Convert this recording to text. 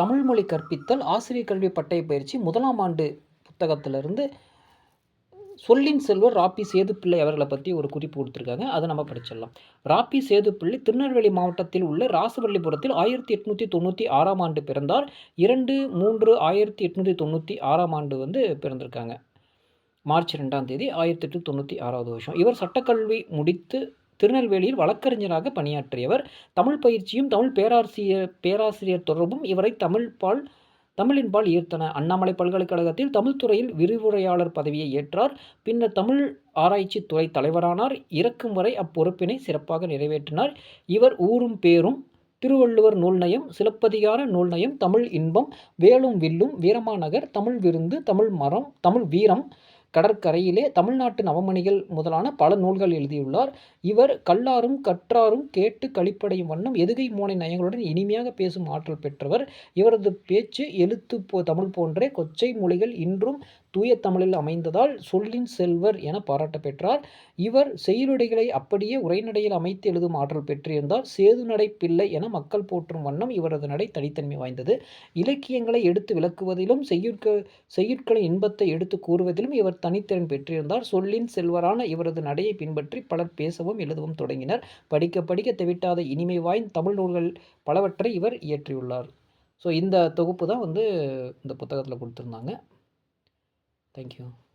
தமிழ் மொழி கற்பித்தல் ஆசிரியர் கல்வி பட்டய பயிற்சி முதலாம் ஆண்டு புத்தகத்திலிருந்து சொல்லின் செல்வர் ராப்பி சேதுப்பிள்ளை அவர்களை பற்றி ஒரு குறிப்பு கொடுத்துருக்காங்க. அதை நம்ம படிச்சிடலாம். ராப்பி சேதுப்பிள்ளை திருநெல்வேலி மாவட்டத்தில் உள்ள ராசவல்லிபுரத்தில் ஆயிரத்தி எட்நூற்றி தொண்ணூற்றி ஆறாம் ஆண்டு பிறந்தார். இரண்டு மூன்று ஆயிரத்தி எட்நூற்றி தொண்ணூற்றி ஆறாம் ஆண்டு வந்து பிறந்திருக்காங்க. மார்ச் ரெண்டாம் தேதி ஆயிரத்தி எட்டு தொண்ணூற்றி ஆறாவது வருஷம். இவர் சட்டக்கல்வி முடித்து திருநெல்வேலியில் வழக்கறிஞராக பணியாற்றியவர். தமிழ் பயிற்சியும் தமிழ் பேராசிரியர் பேராசிரியர் தொடர்பும் இவரை தமிழ் பால் தமிழின்பால் ஈர்த்தன. அண்ணாமலை பல்கலைக்கழகத்தில் தமிழ் துறையில் விரிவுரையாளர் பதவியை ஏற்றார். பின்னர் தமிழ் ஆராய்ச்சி துறை தலைவரானார். இறக்கும் வரை அப்பொறுப்பினை சிறப்பாக நிறைவேற்றினார். இவர் ஊரும் பேரும் திருவள்ளுவர் நூல்நயம் சிலப்பதிகார நூல்நயம் தமிழ் இன்பம் வேலும் வில்லும் வீரமாநகர் தமிழ் விருந்து தமிழ் மரம் தமிழ் வீரம் கடற்கரையிலே தமிழ்நாட்டு நவமணிகள் முதலான பல நூல்கள் எழுதியுள்ளார். இவர் கல்லாரும் கற்றாரும் கேட்டு கழிப்படையும் வண்ணம் எதுகை மோனை நயங்களுடன் இனிமையாக பேசும் ஆற்றல் பெற்றவர். இவரது பேச்சு எழுத்து போ தமிழ் போன்றே கொச்சை மொழிகள் இன்றும் தூய தமிழில் அமைந்ததால் சொல்லின் செல்வர் என பாராட்ட பெற்றார் இவர் செய்யுளுடைகளை அப்படியே உரைநடையில் அமைத்து எழுதும் ஆற்றல் பெற்றிருந்தார். சேதுநடை பிள்ளை என மக்கள் போற்றும் வண்ணம் இவரது நடை தனித்தன்மை வாய்ந்தது. இலக்கியங்களை எடுத்து விளக்குவதிலும் செய்யுட்க செய்யுட்களின் இன்பத்தை எடுத்து கூறுவதிலும் இவர் தனித்திறன் பெற்றிருந்தார். சொல்லின் செல்வரான இவரது நடையை பின்பற்றி பலர் பேசவும் எழுதவும் தொடங்கினர். படிக்க படிக்க தெவிட்டாத இனிமை வாய்ந்த தமிழ் நூல்கள் பலவற்றை இவர் இயற்றியுள்ளார். ஸோ இந்த தொகுப்பு தான் வந்து இந்த புத்தகத்தில் கொடுத்துருந்தாங்க. Thank you.